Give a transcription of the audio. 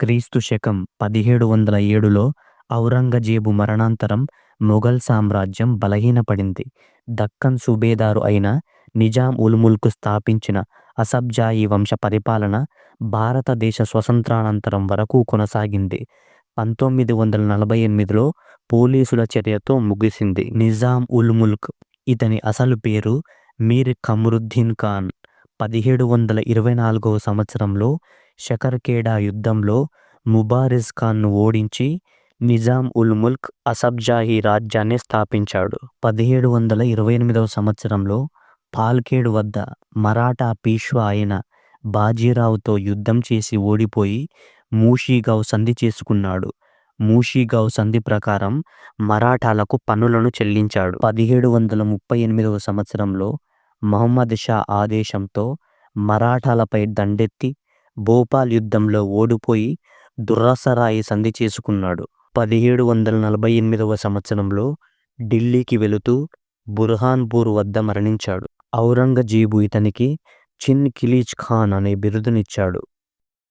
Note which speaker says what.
Speaker 1: క్రీస్తు శకం పదిహేడు వందల ఏడులో ఔరంగజేబు మరణాంతరం మొఘల్ సామ్రాజ్యం బలహీనపడింది. దక్కన్ సుబేదారు అయిన నిజాం ఉల్ ముల్క్ స్థాపించిన అసబ్జాయి వంశ పరిపాలన భారతదేశ స్వతంత్రానంతరం వరకు కొనసాగింది. పంతొమ్మిది వందల నలభై ఎనిమిదిలో పోలీసుల చర్యతో ముగిసింది. నిజాం ఉల్ ముల్క్ ఇతని అసలు పేరు మీర్ కమరుద్దీన్ ఖాన్. పదిహేడు వందల ఇరవై నాలుగవ సంవత్సరంలో షకర్ఖేడా యుద్ధంలో ముబారిజ్ ఖాన్ను ఓడించి నిజాం ఉల్ ముల్క్ అసబ్జాహీ రాజ్యాన్ని స్థాపించాడు. పదిహేడు వందల ఇరవై ఎనిమిదవ సంవత్సరంలో పాల్కేడు వద్ద మరాఠా పీష్వా అయిన బాజీరావుతో యుద్ధం చేసి ఓడిపోయి మూషీగావ్ సంధి చేసుకున్నాడు. మూషీగావ్ సంధి ప్రకారం మరాఠాలకు పన్నులను చెల్లించాడు. పదిహేడు వందల ముప్పై ఎనిమిదవ సంవత్సరంలో మహమ్మద్ షా ఆదేశంతో మరాఠాలపై దండెత్తి భోపాల్ యుద్ధంలో ఓడిపోయి దుర్రాసరాయి సంధి చేసుకున్నాడు. పదిహేడు వందల నలభై ఎనిమిదవ సంవత్సరంలో ఢిల్లీకి వెళుతూ బుర్హాన్పూర్ వద్ద మరణించాడు. ఔరంగజేబు ఇతనికి చిన్ కిలీజ్ ఖాన్ అనే బిరుదునిచ్చాడు.